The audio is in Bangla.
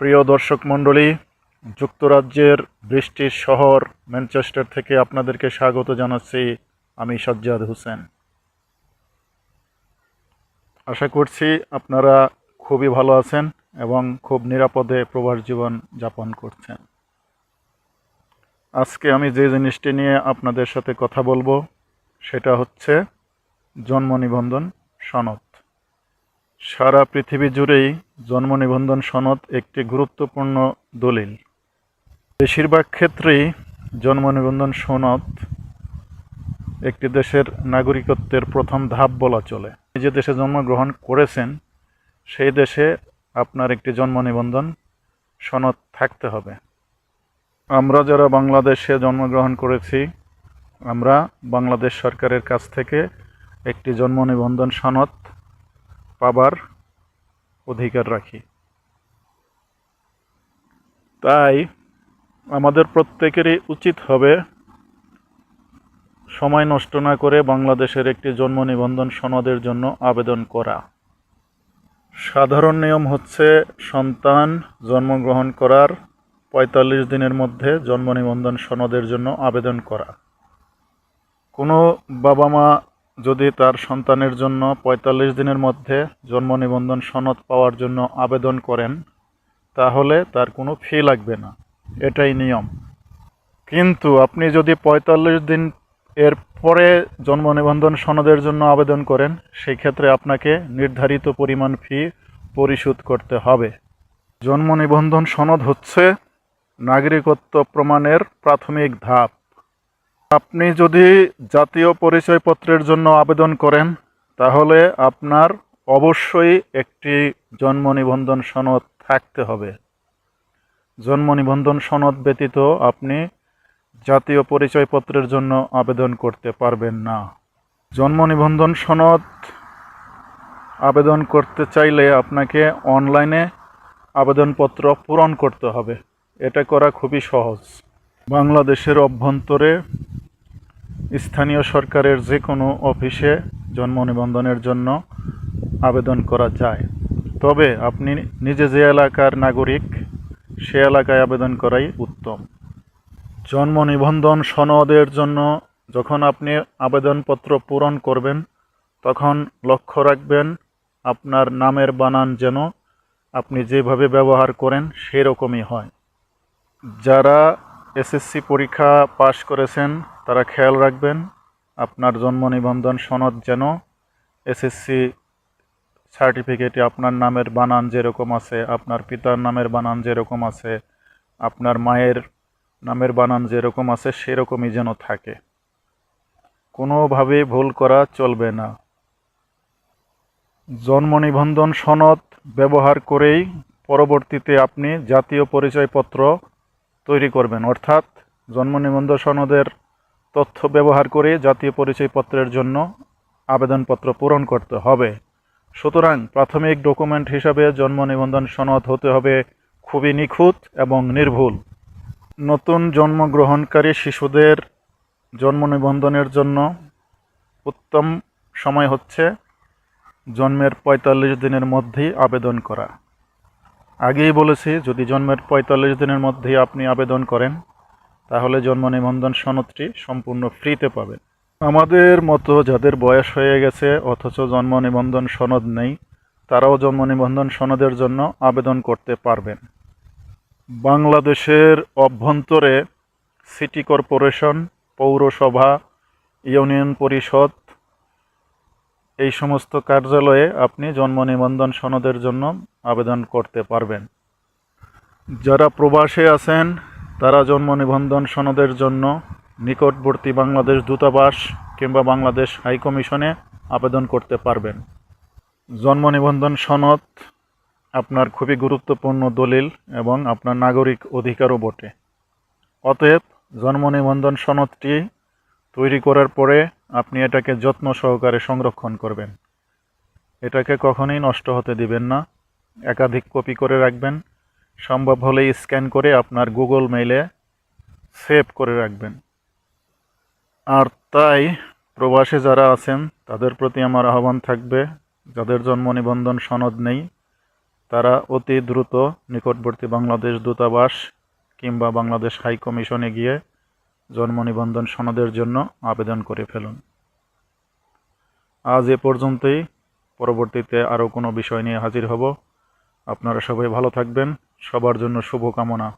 প্রিয় দর্শক মণ্ডলী, যুক্তরাজ্যের বৃষ্টির শহর ম্যানচেস্টার থেকে আপনাদেরকে স্বাগত জানাচ্ছি আমি সজ্জাদ হোসেন। আশা করছি আপনারা খুবই ভালো আছেন এবং খুব নিরাপদে প্রবাস জীবন যাপন করছেন। আজকে আমি যে জিনিসটি নিয়ে আপনাদের সাথে কথা বলব, সেটা হচ্ছে জন্ম নিবন্ধন সনদ। সারা পৃথিবী জুড়েই জন্ম নিবন্ধন সনদ একটি গুরুত্বপূর্ণ দলিল। বেশিরভাগ ক্ষেত্রেই জন্ম নিবন্ধন সনদ একটি দেশের নাগরিকত্বের প্রথম ধাপ বলা চলে। যে দেশে জন্মগ্রহণ করেছেন, সেই দেশে আপনার একটি জন্ম নিবন্ধন সনদ থাকতে হবে। আমরা যারা বাংলাদেশে জন্মগ্রহণ করেছি, আমরা বাংলাদেশ সরকারের কাছ থেকে একটি জন্ম নিবন্ধন সনদ পাবার অধিকার রাখি। তাই আমাদের প্রত্যেকেরই উচিত হবে সময় নষ্ট না করে বাংলাদেশের একটি জন্ম নিবন্ধন সনদের জন্য আবেদন করা। সাধারণ নিয়ম হচ্ছে সন্তান জন্মগ্রহণ করার পঁয়তাল্লিশ দিনের মধ্যে জন্ম নিবন্ধন সনদের জন্য আবেদন করা। কোনো বাবা মা যদি তার সন্তানের জন্য পঁয়তাল্লিশ দিনের মধ্যে জন্ম নিবন্ধন সনদ পাওয়ার জন্য আবেদন করেন, তাহলে তার কোনো ফি লাগবে না। এটাই নিয়ম। কিন্তু আপনি যদি পঁয়তাল্লিশ দিন এর পরে জন্ম নিবন্ধন সনদের জন্য আবেদন করেন সেই ক্ষেত্রে আপনাকে নির্ধারিত পরিমাণ ফি পরিশোধ করতে হবে। জন্ম নিবন্ধন সনদ হচ্ছে নাগরিকত্ব প্রমাণের প্রাথমিক ধাপ। আপনি যদি জাতীয় পরিচয়পত্রের জন্য আবেদন করেন, তাহলে আপনার অবশ্যই একটি জন্ম নিবন্ধন সনদ থাকতে হবে। জন্ম নিবন্ধন সনদ ব্যতীত আপনি জাতীয় পরিচয়পত্রের জন্য আবেদন করতে পারবেন না। জন্ম নিবন্ধন সনদ আবেদন করতে চাইলে আপনাকে অনলাইনে আবেদনপত্র পূরণ করতে হবে। এটা করা খুবই সহজ। বাংলাদেশের অভ্যন্তরে স্থানীয় সরকারের যে কোনো অফিসে জন্ম নিবন্ধনের জন্য আবেদন করা যায়। তবে আপনি নিজে যে এলাকার নাগরিক, সে এলাকায় আবেদন করাই উত্তম। জন্ম নিবন্ধন সনদের জন্য যখন আপনি আবেদনপত্র পূরণ করবেন, তখন লক্ষ্য রাখবেন আপনার নামের বানান যেন আপনি যেভাবে ব্যবহার করেন সেরকমই হয়। যারা এসএসসি পরীক্ষা পাশ করেছেন, তারা খেয়াল রাখবেন, আপনার জন্ম নিবন্ধন সনদ যেন এসএসসি সার্টিফিকেটে আপনার নামের বানান যেরকম আছে, আপনার পিতার নামের বানান যেরকম আছে, আপনার মায়ের নামের বানান যেরকম আছে, সেরকমই যেন থাকে। কোনোভাবে ভুল করা চলবে না। জন্ম নিবন্ধন সনদ ব্যবহার করেই পরবর্তীতে আপনি জাতীয় পরিচয়পত্র তৈরি করবেন। অর্থাৎ জন্ম নিবন্ধন সনদের তথ্য ব্যবহার করে জাতীয় পরিচয়পত্রের জন্য আবেদনপত্র পূরণ করতে হবে। সুতরাং প্রাথমিক ডকুমেন্ট হিসাবে জন্ম নিবন্ধন সনদ হতে হবে খুবই নিখুঁত এবং নির্ভুল। নতুন জন্মগ্রহণকারী শিশুদের জন্ম নিবন্ধনের জন্য উত্তম সময় হচ্ছে জন্মের পঁয়তাল্লিশ দিনের মধ্যেই আবেদন করা। আগেই বলেছি, যদি জন্মের পঁয়তাল্লিশ দিনের মধ্যেই আপনি আবেদন করেন, তাহলে জন্ম নিবন্ধন সনদটি সম্পূর্ণ ফ্রিতে পাবেন। আমাদের মতো যাদের বয়স হয়ে গেছে, অথচ জন্ম নিবন্ধন সনদ নেই, তারাও জন্ম নিবন্ধন সনদের জন্য আবেদন করতে পারবেন। বাংলাদেশের অভ্যন্তরে সিটি কর্পোরেশন, পৌরসভা, ইউনিয়ন পরিষদ এই সমস্ত কার্যালয়ে আপনি জন্ম নিবন্ধন সনদের জন্য আবেদন করতে পারবেন। যারা প্রবাসে আছেন, তারা জন্ম নিবন্ধন সনদের জন্য নিকটবর্তী বাংলাদেশ দূতাবাস কিংবা বাংলাদেশ হাইকমিশনে আবেদন করতে পারবেন। জন্ম নিবন্ধন সনদ আপনার খুবই গুরুত্বপূর্ণ দলিল এবং আপনার নাগরিক অধিকারও বটে। অতএব জন্ম নিবন্ধন সনদটি তৈরি করার পরে আপনি এটাকে যত্ন সহকারে সংরক্ষণ করবেন। এটাকে কখনোই নষ্ট হতে দিবেন না। একাধিক কপি করে রাখবেন। সম্ভব হলে স্ক্যান করে আপনার গুগল মেইলে সেভ করে রাখবেন। আর তাই প্রবাসে যারা আছেন, তাদের প্রতি আমার আহ্বান থাকবে, যাদের জন্ম নিবন্ধন সনদ নেই, তারা অতি দ্রুত নিকটবর্তী বাংলাদেশ দূতাবাস কিংবা বাংলাদেশ হাই কমিশনে গিয়ে জন্ম নিবন্ধন সনদের জন্য আবেদন করে ফেলুন। আজ এ পর্যন্তই। পরবর্তীতে আরও কোনো বিষয় নিয়ে হাজির হব। আপনারা সবাই ভালো থাকবেন। সবার জন্য শুভকামনা।